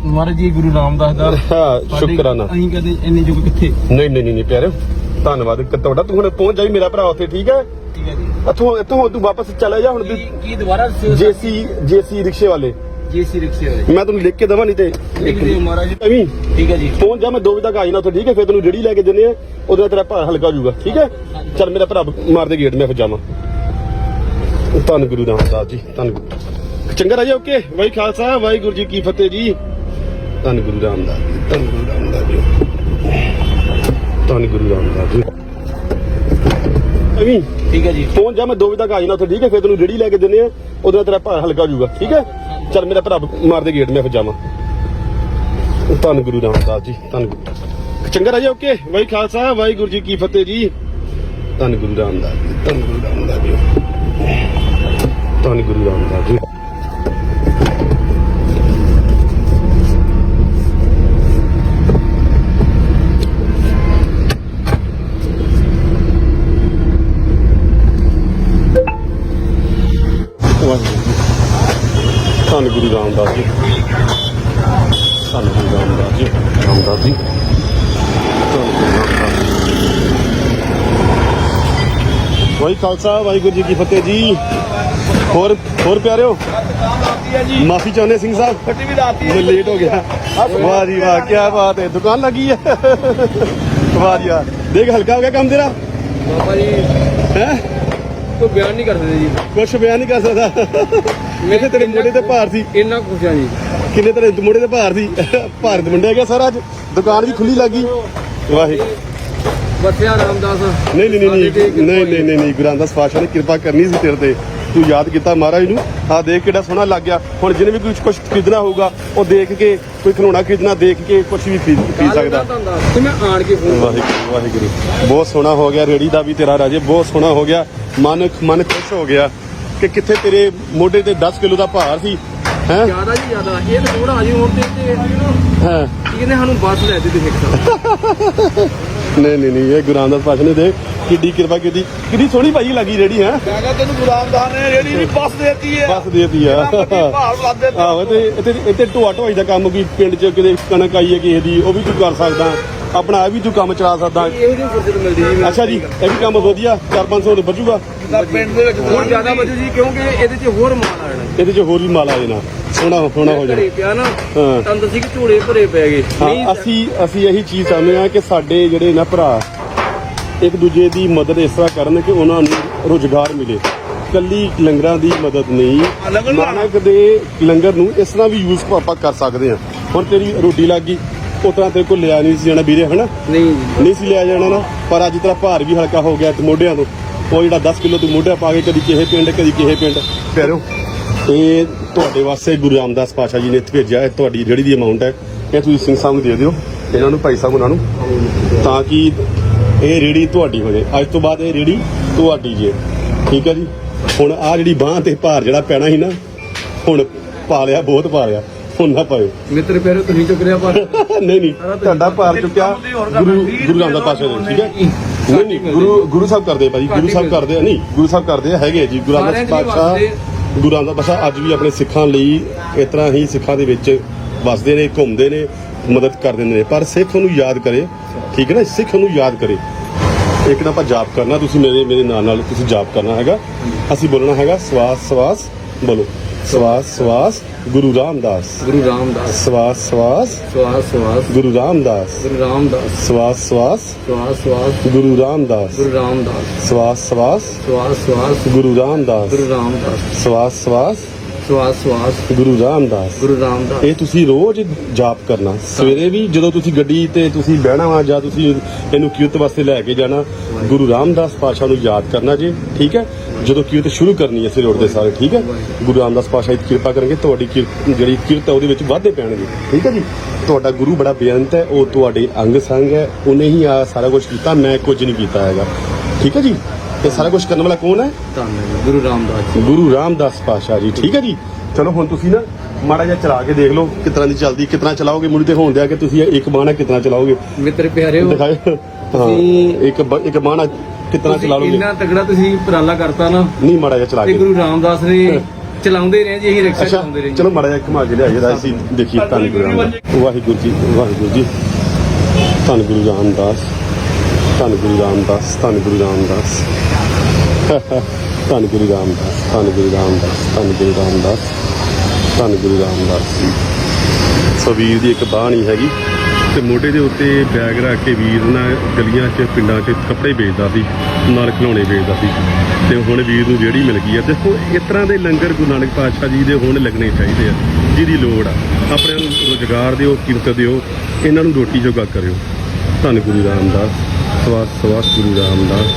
ਮਹਾਰਾਜ ਜੀ ਗੁਰੂ ਰਾਮਦਾਸ ਦਾ ਹਾਂ ਸ਼ੁਕਰਾਨਾ। ਅਸੀਂ ਕਦੇ ਇੰਨੇ ਜੁਗ ਕਿੱਥੇ? ਨਹੀਂ ਨਹੀਂ ਨਹੀਂ ਨਹੀਂ ਪਿਆਰੇ ਧੰਨਵਾਦ ਕਿ ਤੁਹਾਡਾ ਤੂੰ ਹੁਣ ਪਹੁੰਚ ਜਾਈ ਮੇਰਾ ਭਰਾ ਉੱਥੇ ਠੀਕ ਹੈ ਠੀਕ ਹੈ ਜੀ। ਇੱਥੋਂ ਇੱਥੋਂ ਤੂੰ ਵਾਪਸ ਚਲਾ ਜਾ ਹੁਣ ਕੀ ਕੀ ਦੁਬਾਰਾ ਜੇਸੀ ਜੇਸੀ ਰਿਕਸ਼ੇ ਵਾਲੇ। ਜੀਸੀ ਰਿਕਸ਼ੇ ਵਾਲੇ। ਮੈਂ ਤੈਨੂੰ ਲਿਖ ਕੇ ਦਵਾਂ ਨਹੀਂ ਤੇ। ਲਿਖ ਦਿਓ ਮਹਾਰਾਜ ਜੀ। ਐਵੇਂ ਠੀਕ ਹੈ ਜੀ। ਪਹੁੰਚ ਜਾ ਮੈਂ 2 ਵਜੇ ਤੱਕ ਆ ਜਾਣਾ ਉੱਥੇ ਠੀਕ ਹੈ ਫਿਰ ਤੈਨੂੰ ਰੇੜੀ ਲੈ ਕੇ ਦਿੰਦੇ ਆ ਉਹਦੇ ਨਾਲ ਤੇਰਾ ਭਾਰ ਹਲਕਾ ਹੋ ਜਾਊਗਾ ਠੀਕ ਹੈ? ਚੱਲ ਮੇਰਾ ਭਰਾ ਮਾਰ ਦੇ ਗੇਟ ਮੈਂ ਫਿਰ ਜਾਵਾਂ। ਧੰਨ ਗੁਰੂ ਰਾਮਦਾਸ ਜੀ ਧੰਨ ਗੁਰੂ। ਚੰਗਾ ਰਾਜਾ ਓਕੇ। ਵਾਹਿ ਖਾਲਸਾ ਵਾਹਿਗੁਰੂ ਜੀ ਕੀ ਫਤਿਹ ਜੀ। ਧੰਨ ਗੁਰੂ ਰਾਮਦਾਸ ਜੀ ਧੰਨ ਗੁਰੂ ਰਾਮਦਾਸ ਜੀ। ਧੰਨ ਗੁਰੂ ਰਾਮਦਾਸ ਜੀ। ਐਵੇਂ ਠੀਕ ਹੈ ਜੀ। ਪਹੁੰਚ ਜਾ ਮੈਂ 2 ਵਜੇ ਤੱਕ ਆ ਜਾਣਾ ਉੱਥੇ ਠੀਕ ਹੈ ਫਿਰ ਤੈਨੂੰ ਰੇੜੀ ਲੈ ਕੇ ਦਿੰਦੇ ਆ ਉਹਦੇ ਨਾਲ ਤੇਰਾ ਭਾਰ ਹਲਕਾ ਹੋ ਜਾਊਗਾ ਠੀਕ ਹੈ? ਚੱਲ ਮੇਰਾ ਭਰਾ ਮਾਰ ਦੇ ਗੇਟ ਮੈਂ ਫਿਰ ਜਾਵਾਂ। ਧੰਨ ਗੁਰੂ ਰਾਮਦਾਸ ਜੀ ਧੰਨ ਗੁਰੂ। ਚੰਗਾ ਰਾਜਾ ਓਕੇ ਵਾਹਿ ਖਾਲਸਾ ਵਾਹਿਗੁਰੂ ਜੀ ਕੀ ਫਤਿਹ ਜੀ। ਧੰਨ ਗੁਰੂ ਰਾਮਦਾਸ ਜੀ ਧੰਨ ਗੁਰੂ ਰਾਮਦਾਸ ਜੀ। ਧੰਨ ਗੁਰੂ ਰਾਮਦਾਸ ਜੀ ਵਾਹਿਗੁਰੂ ਜੀ ਧੰਨ ਗੁਰੂ ਰਾਮਦਾਸ ਜੀ ਧੰਨ ਗੁਰੂ ਰਾਮਦਾਸ ਜੀ ਰਾਮਦਾਸ ਜੀ ਧੰਨ ਗੁਰੂ ਰਾਮਦਾਸ ਜੀ ਵਾਹਿ ਖਾਲਸਾ ਵਾਹਿਗੁਰੂ ਜੀ ਕੀ ਫਤਿਹ ਜੀ। ਹੋਰ ਹੋਰ ਪਿਆਰਿਓ? ਮਾਫੀ ਚਾਹੁੰਦੇ ਸਿੰਘ ਸਾਹਿਬ? ਫੱਟੀ ਵੀ ਰਾਤੀ ਮੈਂ ਲੇਟ ਹੋ ਗਿਆ। ਵਾਹ ਜੀ ਵਾਹ ਕੀ ਬਾਤ ਹੈ ਦੁਕਾਨ ਲੱਗੀ ਹੈ। ਵਾਹ ਜੀ ਵਾਹ ਦੇਖ ਹਲਕਾ ਹੋ ਗਿਆ ਕੰਮ ਤੇਰਾ? ਬਾਬਾ ਜੀ ਹੈ? ਕੋਈ ਬਿਆਨ ਨਹੀਂ ਕਰ ਸਕਦੇ ਜੀ। ਕੁਛ ਬਿਆਨ ਨਹੀਂ ਕਰ ਸਕਦਾ। ਮੇਰੇ ਤੇਰੇ ਮੋਢੇ ਤੇ ਭਾਰ ਸੀ? ਇੰਨਾ ਖੁਸ਼ ਆ ਜੀ। ਕਿੰਨੇ ਤੇਰੇ ਮੋਢੇ ਤੇ ਭਾਰ ਸੀ? ਭਾਰਤ ਮੁੰਡੇ ਗਿਆ ਸਾਰਾ ਅੱਜ? ਦੁਕਾਨ ਵੀ ਖੁੱਲੀ ਲੱਗੀ। ਵਾਹੀ ਵਸਿਆ ਰਾਮਦਾਸ। ਨਹੀਂ ਨਹੀਂ ਨਹੀਂ ਨਹੀਂ ਨਹੀਂ ਨਹੀਂ ਨਹੀਂ ਗੁਰਾਮਦਾਸ ਪਾਸ਼ਾ ਨੇ ਕਿਰਪਾ ਕਰਨੀ ਸੀ ਤੇਰੇ ਤੇ। ਤੂੰ ਯਾਦ ਕੀਤਾ ਮਹਾਰਾਜ ਨੂੰ? ਆ ਦੇਖ ਕਿਹੜਾ ਸੋਹਣਾ ਲੱਗ ਗਿਆ। ਹੁਣ ਜਿਹਨੇ ਵੀ ਕੁਝ ਕੁਝ ਖਰੀਦਣਾ ਹੋਊਗਾ ਉਹ ਦੇਖ ਕੇ ਕੋਈ ਖਿਡੌਣਾ ਖਰੀਦਣਾ ਦੇਖ ਕੇ ਕੁਝ ਵੀ ਖਰੀਦ ਸਕਦਾ। ਤੇ ਮੈਂ ਆਣ ਕੇ ਫੋਨ ਵਾਹਿਗੁਰੂ ਵਾਹਿਗੁਰੂ। ਬਹੁਤ ਸੋਹਣਾ ਹੋ ਗਿਆ ਰੇੜੀ ਦਾ ਵੀ ਤੇਰਾ ਰਾਜੇ ਬਹੁਤ ਸੋਹਣਾ ਹੋ ਗਿਆ। ਮਨ ਮਨ ਖੁਸ਼ ਹੋ ਗਿਆ ਕਿ ਕਿੱਥੇ ਤੇਰੇ ਮੋਢੇ ਤੇ 10 ਕਿਲੋ ਦਾ ਭਾਰ ਸੀ ਹੈ? ਜ਼ਿਆਦਾ ਜੀ ਜ਼ਿਆਦਾ। ਇਹ ਤਾਂ ਥੋੜਾ ਜੀ ਹੁਣ ਤੇ ਹਾਂ? ਇਹਨੇ ਸਾਨੂੰ ਬਸ ਲੈ ਦਿੱਤੀ ਇੱਕ ਤਾਂ ਨਹੀਂ ਨਹੀਂ ਨਹੀਂ ਇਹ ਗੁਰੂ ਰਾਮਦਾਸ ਪਾਸ਼ਾ ਨੇ ਦੇ ਕਿੱਡੀ ਕਿਰਪਾ ਕੀਤੀ। ਕਿੰਨੀ ਸੋਹਣੀ ਭਾਈ ਲੱਗੀ ਰੇੜੀ ਹੈ। ਮੈਂ ਕਿਹਾ ਤੈਨੂੰ ਗੁਲਾਮਦਾਨ ਨੇ ਰੇੜੀ ਵੀ ਬੱਸ ਦੇਤੀ ਹੈ। ਬਸ ਦੇਤੀ ਆ। ਭਾਰ ਲੱਦੇ ਆਹੋ ਤੇ ਇੱਥੇ ਇੱਥੇ ਢੋਆ ਢੋਈ ਦਾ ਕੰਮ ਕੋਈ ਪਿੰਡ 'ਚ ਕਿਤੇ ਕਣਕ ਆਈ ਹੈ ਕਿਸੇ ਦੀ ਉਹ ਵੀ ਤੂੰ ਕਰ ਸਕਦਾ। ਆਪਣਾ ਇਹ ਵੀ ਤੂੰ ਕੰਮ ਚਲਾ ਸਕਦਾ। ਇਹੋ ਜਿਹੀ ਫੁਰਸਤ ਮਿਲਦੀ ਜੀ ਮੈਨੂੰ। ਅੱਛਾ ਜੀ ਇਹ ਵੀ ਕੰਮ ਵਧੀਆ 4-500 ਦੇ ਬਚੂਗਾ ਪਿੰਡ ਦੇ ਵਿੱਚ ਹੋਰ ਜ਼ਿਆਦਾ ਬਚੂ ਜੀ ਕਿਉਂਕਿ ਇਹਦੇ 'ਚ ਹੋਰ ਮਾਲ ਆ ਜਾਣਾ। ਇਹਦੇ 'ਚ ਹੋਰ ਵੀ ਮਾਲ ਆ ਜਾਣਾ। ਸੋਹਣਾ ਸੋਹਣਾ ਹੋ ਜਾਣਾ। ਘਰੇ ਪਿਆ ਨਾ ਹਾਂ। ਤੁਹਾਨੂੰ ਦੱਸੀ ਕਿ ਝੋਲੇ ਭਰੇ ਪੈ ਗਏ। ਹਾਂ ਅਸੀਂ ਅਸੀਂ ਇਹੀ ਚੀਜ਼ ਚਾਹੁੰਦੇ ਹਾਂ ਕਿ ਸਾਡੇ ਜਿਹੜੇ ਨਾ ਭਰਾ ਇੱਕ ਦੂਜੇ ਦੀ ਮਦਦ ਇਸ ਤਰ੍ਹਾਂ ਕਰਨ ਕਿ ਉਹਨਾਂ ਨੂੰ ਰੋਜ਼ਗਾਰ ਮਿਲੇ। ਕੱਲੀ ਲੰਗਰਾਂ ਦੀ ਮਦਦ ਨਹੀਂ। ਲੰਗਰ ਲਾਉਣਾ। ਨਾਨਕ ਦੇ ਲੰਗਰ ਨੂੰ ਇਸ ਤਰ੍ਹਾਂ ਵੀ ਯੂਜ਼ ਆਪਾਂ ਕਰ ਸਕਦੇ ਹਾਂ। ਹੁਣ ਤੇਰੀ ਰੋਟੀ ਲੱਗ ਗਈ ਉਸ ਤਰ੍ਹਾਂ ਤੇਰੇ ਕੋਲ ਲਿਆ ਨਹੀਂ ਸੀ ਜਾਣਾ ਵੀਰੇ ਹਨਾ? ਨਹੀਂ। ਨਹੀਂ ਸੀ ਲਿਆ ਜਾਣਾ ਨਾ ਪਰ ਅੱਜ ਤੇਰਾ ਭਾਰ ਵੀ ਹਲਕਾ ਹੋ ਗਿਆ ਤੇ ਮੋਢਿਆਂ ਤੋਂ। ਉਹ ਜਿਹੜਾ 10 ਕਿਲੋ ਤੂੰ ਮੋਢਿਆਂ ਪਾ ਕੇ ਕਦੀ ਕਿਸੇ ਪਿੰਡ ਕਦੀ ਕਿਸੇ ਪਿੰਡ। ਪਿਆਰੋ। ਇਹ ਤੁਹਾਡੇ ਵਾਸਤੇ ਗੁਰੂ ਰਾਮਦਾਸ ਪਾਸ਼ਾ ਜੀ ਨੇ ਇੱਥੇ ਭੇਜਿਆ ਹੈ ਤੁਹਾਡੀ ਜਿਹੜੀ ਦੀ ਅਮਾਉਂਟ ਹੈ ਇਹ ਤੁਸੀਂ ਸਿੰਘ ਸਾਹਿਬ ਨੂੰ ਦੇ ਦਿਓ ਇਹਨਾਂ ਨੂੰ ਭਾਈ ਸਾਹਿਬ ਉਹਨਾਂ ਨੂੰ ਤਾਂ ਕਿ ਇਹ ਰੇੜੀ ਤੁਹਾਡੀ ਹੋ ਜਾਏ। ਅੱਜ ਤੋਂ ਬਾਅਦ ਇਹ ਰੇੜੀ ਤੁਹਾਡੀ ਜੇ। ਠੀਕ ਹੈ ਜੀ? ਹੁਣ ਆ ਜਿਹੜੀ ਬਾਹ ਤੇ ਭਾਰ ਜਿਹੜਾ ਪੈਣਾ ਸੀ ਨਾ ਹੁਣ ਪਾ ਲਿਆ ਬਹੁਤ ਪਾ ਲਿਆ ਹੁਣ ਨਾ ਪਾਇਓ। ਮਿੱਤਰ ਪਿਆਰੇ ਤੁਸੀਂ ਚੁੱਕ ਪਰ ਨਹੀਂ ਨਹੀਂ ਤੁਹਾਡਾ ਭਾਰ ਚੁੱਕਿਆ ਗੁਰੂ ਗੁਰੂ ਰਾਮਦਾਸ ਪਾਸ਼ਾ ਨੇ ਠੀਕ ਹੈ? ਨਹੀਂ ਨਹੀਂ ਗੁਰੂ ਗੁਰੂ ਸਾਹਿਬ ਕਰਦੇ ਭਾਜੀ ਗੁਰੂ ਸਾਹਿਬ ਕਰਦੇ ਨਹੀਂ ਗੁਰੂ ਸਾਹਿਬ ਕਰਦੇ ਹੈਗੇ ਜੀ ਗੁਰੂ ਰਾਮਦਾਸ ਪਾਸ਼ਾ ਗੁਰੂ ਰਾਮਦਾਸ ਪਾਸ਼ਾ ਅੱਜ ਵੀ ਆਪਣੇ ਸਿੱਖਾਂ ਲਈ ਇਸ ਤਰ੍ਹਾਂ ਹੀ ਸਿੱਖਾਂ ਦੇ ਵਿੱਚ ਵਸਦੇ ਨੇ, ਘੁੰਮਦੇ ਨੇ, ਮਦਦ ਕਰ ਦਿੰਦੇ ਨੇ। ਪਰ ਸਿੱਖ ਉਹਨੂੰ ਯਾਦ ਕਰੇ, ਠੀਕ ਹੈ ਨਾ? ਸਿੱਖ ਉਹਨੂੰ ਯਾਦ ਕਰੇ। ਇੱਕ ਨਾ ਆਪਾਂ ਜਾਪ ਕਰਨਾ, ਤੁਸੀਂ ਮੇਰੇ ਮੇਰੇ ਨਾਲ ਨਾਲ ਤੁਸੀਂ ਜਾਪ ਕਰਨਾ ਹੈਗਾ। ਅਸੀਂ ਬੋਲਣਾ ਹੈਗਾ, ਸਵਾਸ ਸਵਾਸ, ਬੋਲੋ। ਸਵਾਸ ਸਵਾਸ ਗੁਰੂ ਰਾਮਦਾਸ ਗੁਰੂ ਰਾਮਦਾਸ ਸਵਾਸ ਸਵਾਸ ਸਵਾਸ ਸਵਾਸ ਗੁਰੂ ਰਾਮਦਾਸ ਗੁਰੂ ਰਾਮਦਾਸ ਸਵਾਸ ਸਵਾਸ ਸਵਾਸ ਸਵਾਸ ਗੁਰੂ ਰਾਮਦਾਸ ਗੁਰੂ ਰਾਮਦਾਸ ਸਵਾਸ ਸਵਾਸ ਸਵਾਸ ਸਵਾਸ ਗੁਰੂ ਰਾਮਦਾਸ ਗੁਰੂ ਰਾਮਦਾਸ ਸਵਾਸ ਸਵਾਸ ਸਵਾਸ ਸਵਾਸ ਗੁਰੂ ਰਾਮਦਾਸ ਗੁਰੂ ਰਾਮਦਾਸ ਇਹ ਤੁਸੀਂ ਰੋਜ਼ ਜਾਪ ਕਰਨਾ ਸਵੇਰੇ ਵੀ ਜਦੋਂ ਤੁਸੀਂ ਗੱਡੀ ਤੇ ਤੁਸੀਂ ਬਹਿਣਾ ਵਾ ਜਾਂ ਤੁਸੀਂ ਇਹਨੂੰ ਕੀਰਤ ਵਾਸਤੇ ਲੈ ਕੇ ਜਾਣਾ ਗੁਰੂ ਰਾਮਦਾਸ ਪਾਸ਼ਾ ਨੂੰ ਯਾਦ ਕਰਨਾ ਜੀ ਠੀਕ ਹੈ ਜਦੋਂ ਕੀਰਤ ਸ਼ੁਰੂ ਕਰਨੀ ਹੈ ਸਵੇਰੇ ਉੱਠਦੇ ਸਾਰੇ ਠੀਕ ਹੈ? ਗੁਰੂ ਰਾਮਦਾਸ ਪਾਸ਼ਾ ਦੀ ਕਿਰਪਾ ਕਰਨਗੇ ਤੁਹਾਡੀ ਕੀਰਤ ਜਿਹੜੀ ਕੀਰਤ ਹੈ ਉਹਦੇ ਵਿੱਚ ਵਾਧੇ ਪੈਣਗੇ ਠੀਕ ਹੈ ਜੀ? ਤੁਹਾਡਾ ਗੁਰੂ ਬੜਾ ਬੇਅੰਤ ਹੈ ਉਹ ਤੁਹਾਡੇ ਅੰਗ ਸੰਗ ਹੈ ਉਹਨੇ ਹੀ ਆ ਸਾਰਾ ਕੁਝ ਕੀਤਾ ਮੈਂ ਕੁਝ ਨਹੀਂ ਕੀਤਾ ਹੈਗਾ ਠੀਕ ਹੈ ਜੀ? ਇਹ ਸਾਰਾ ਕੁਝ ਕਰਨ ਵਾਲਾ ਕੌਣ ਹੈ? ਧੰਨ ਗੁਰੂ ਰਾਮਦਾਸ ਜੀ। ਗੁਰੂ ਰਾਮਦਾਸ ਪਾਸ਼ਾ ਜੀ ਠੀਕ ਹੈ ਜੀ? ਚਲੋ ਹੁਣ ਤੁਸੀਂ ਨਾ ਮਾੜਾ ਜਿਹਾ ਚਲਾ ਕੇ ਦੇਖ ਲਓ ਕਿਤਨਾ ਦੀ ਚੱਲਦੀ ਕਿਤਨਾ ਚਲਾਓਗੇ ਮੁੜੀ ਤੇ ਹੋਣ ਦਿਆ ਕਿ ਤੁਸੀਂ ਇੱਕ ਬਾਣਾ ਕਿਤਨਾ ਚਲਾਓਗੇ। ਮਿੱਤਰ ਪਿਆਰਿਓ ਦਿਖਾਓ ਹਾਂ ਇੱਕ ਇੱਕ ਬਾਣਾ ਕਿਤਨਾ ਚਲਾ ਲੋਗੇ ਇੰਨਾ ਤਗੜਾ ਤੁਸੀਂ ਉਪਰਾਲਾ ਕਰਤਾ ਨਾ ਨਹੀਂ ਮਾੜਾ ਜਿਹਾ ਚਲਾ ਤੇ ਕੇ। ਗੁਰੂ ਰਾਮਦਾਸ ਨੇ ਚਲਾਉਂਦੇ ਰਹੇ ਜੀ ਅਸੀਂ ਰਿਕਸ਼ਾ ਅੱਛਾ ਚਲਾਉਂਦੇ ਰਹੇ। ਜੀ। ਚਲੋ ਮਾੜਾ ਜਿਹਾ ਘੁਮਾ ਕੇ ਲਿਆਈਏ ਤਾਂ ਅਸੀਂ ਦੇਖੀਏ ਧੰਨ ਗੁਰੂ ਰਾਮਦਾਸ। ਵਾਹਿਗੁਰੂ ਜੀ ਵਾਹਿਗੁਰੂ ਜੀ। ਧੰਨ ਗੁਰੂ ਰਾਮਦਾਸ। ਧੰਨ ਗੁਰੂ ਰਾਮਦਾਸ ਧੰਨ ਗੁਰੂ ਰਾਮਦਾਸ। ਧੰਨ ਗੁਰੂ ਰਾਮਦਾਸ ਧੰਨ ਗੁਰੂ ਰਾਮਦਾਸ ਧੰਨ ਗੁਰੂ ਰਾਮਦਾਸ। ਧੰਨ ਗੁਰੂ ਰਾਮਦਾਸ ਸੋ ਵੀਰ ਦੀ ਇੱਕ ਬਾਹ ਨਹੀਂ ਹੈਗੀ। ਤੇ ਮੋਢੇ ਦੇ ਉੱਤੇ ਬੈਗ ਰੱਖ ਕੇ ਵੀਰ ਨਾ ਗਲੀਆਂ 'ਚ, ਪਿੰਡਾਂ 'ਚ ਕੱਪੜੇ ਵੇਚਦਾ ਸੀ ਨਾਲ ਖਿਡੌਣੇ ਵੇਚਦਾ ਸੀ। ਤੇ ਹੁਣ ਵੀਰ ਨੂੰ ਜਿਹੜੀ ਮਿਲ ਗਈ ਆ ਦੇਖੋ ਇਸ ਤਰ੍ਹਾਂ ਦੇ ਲੰਗਰ ਗੁਰੂ ਨਾਨਕ ਪਾਤਸ਼ਾਹ ਜੀ ਦੇ ਹੁਣ ਲੱਗਣੇ ਚਾਹੀਦੇ ਆ, ਜਿਹਦੀ ਲੋੜ ਆ। ਆਪਣਿਆਂ ਨੂੰ ਰੋਜ਼ਗਾਰ ਦਿਓ, ਕਿਰਤ ਦਿਓ, ਇਹਨਾਂ ਨੂੰ ਰੋਟੀ ਜੋਗਾ ਕਰਿਓ। ਧੰਨ ਗੁਰੂ ਰਾਮਦਾਸ, ਸਵਾਸ ਸਵਾਸ ਗੁਰੂ ਰਾਮਦਾਸ,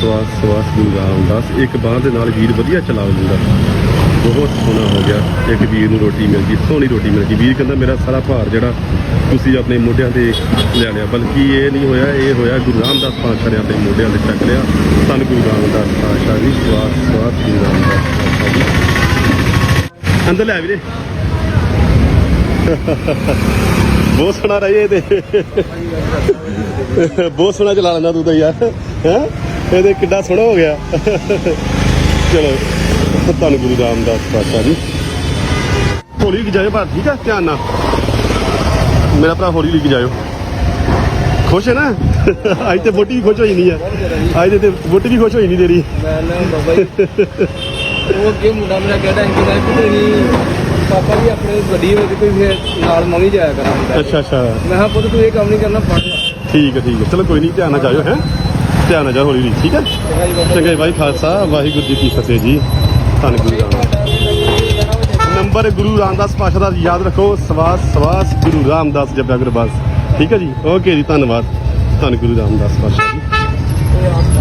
ਸਵਾਸ ਸਵਾਸ ਗੁਰੂ ਰਾਮਦਾਸ। ਇੱਕ ਬਾਹ ਦੇ ਨਾਲ ਵੀਰ ਵਧੀਆ ਚਲਾ ਲੈਂਦਾ। ਬਹੁਤ ਸੋਹਣਾ ਹੋ ਗਿਆ ਇੱਕ ਵੀਰ ਨੂੰ ਰੋਟੀ ਮਿਲ ਗਈ, ਸੋਹਣੀ ਰੋਟੀ ਮਿਲ ਗਈ। ਵੀਰ ਕਹਿੰਦਾ, ਮੇਰਾ ਸਾਰਾ ਭਾਰ ਜਿਹੜਾ ਤੁਸੀਂ ਆਪਣੇ ਮੋਢਿਆਂ ਤੇ ਲੈ ਲਿਆ, ਬਲਕਿ ਇਹ ਨਹੀਂ ਹੋਇਆ, ਇਹ ਹੋਇਆ ਗੁਰੂ ਰਾਮਦਾਸ ਪਾਤਸ਼ਾਹ ਨੇ ਆਪਣੇ ਮੋਢਿਆਂ ਤੇ ਚੱਕ ਲਿਆ। ਧੰਨ ਗੁਰੂ ਰਾਮਦਾਸ ਪਾਤਸ਼ਾਹ ਜੀ ਸਵਾਸ ਸਵਾਸ ਗੁਰੂ ਰਾਮਦਾਸ ਪਾਤਸ਼ਾਹ ਅੰਦਰ ਲੈ ਵੀਰੇ। ਬਹੁਤ ਸੋਹਣਾ ਰਹੀ ਇਹ ਤੇ। ਬਹੁਤ ਸੋਹਣਾ ਚਲਾ ਲੈਂਦਾ ਤੂੰ ਤਾਂ ਯਾਰ, ਹੈ? ਇਹਦੇ ਕਿੱਡਾ ਸੋਹਣਾ ਹੋ ਗਿਆ। ਚਲੋ। ਧੰਨ ਗੁਰੂ ਰਾਮਦਾਸ ਪਾਤਸ਼ਾਹ ਜੀ। ਹੌਲੀ ਲਿਖ ਜਾਇਓ ਪਰ ਠੀਕ ਹੈ ਧਿਆਨ ਨਾਲ। ਮੇਰਾ ਭਰਾ ਹੌਲੀ ਲਿਖ ਜਾਇਓ। ਖੁਸ਼ ਹੈ ਨਾ? ਅੱਜ ਤੇ ਵੀ ਖੁਸ਼ ਹੋਈ ਨਹੀਂ ਆ ਅੱਜ ਤੇ ਵੀ ਖੁਸ਼ ਹੋਈ ਨਹੀਂ ਤੇਰੀ। ਮੈਂ ਨਾ ਬਾਬਾ ਜੀ ਉਹ ਅੱਗੇ ਮੁੰਡਾ ਮੇਰਾ ਕਹਿੰਦਾ ਸੀ ਕਿ ਤੁਸੀਂ ਪਾਪਾ ਜੀ ਆਪਣੇ ਗੱਡੀ ਵਿੱਚ ਕੋਈ ਫਿਰ ਨਾਲ ਮੰਗੀ ਜਾਇਆ ਕਰਾਂਗਾ। ਅੱਛਾ ਅੱਛਾ। ਮੈਂ ਕਿਹਾ ਪੁੱਤ ਤੂੰ ਇਹ ਕੰਮ ਨਹੀਂ ਕਰਨਾ ਪੜ ਠੀਕ ਹੈ ਠੀਕ ਹੈ। ਚਲੋ ਕੋਈ ਨਹੀਂ ਧਿਆਨ ਨਾਲ ਜਾਇਓ ਹੈ? ਧਿਆਨ ਨਾਲ ਜਾਓ ਹੌਲੀ ਹੌਲੀ ਠੀਕ ਹੈ? ਚੰਗਾ ਜੀ ਜੀ। ਖਾਲਸਾ ਵਾਹਿਗੁਰੂ ਜੀ ਕੀ ਫਤਿਹ ਜੀ। ਧੰਨ ਗੁਰੂ ਰਾਮਦਾਸ ਨੰਬਰ ਗੁਰੂ ਰਾਮਦਾਸ ਪਾਸ਼ਾ ਦਾ ਯਾਦ ਰੱਖੋ, ਸਵਾਸ ਸਵਾਸ, ਗੁਰੂ ਰਾਮਦਾਸ ਜਪਿਆ ਗੁਰਬਾਸ ਠੀਕ ਹੈ ਜੀ? ਓਕੇ ਜੀ, ਧੰਨਵਾਦ। ਧੰਨ ਗੁਰੂ ਰਾਮਦਾਸ ਪਾਸ਼ਾ ਜੀ।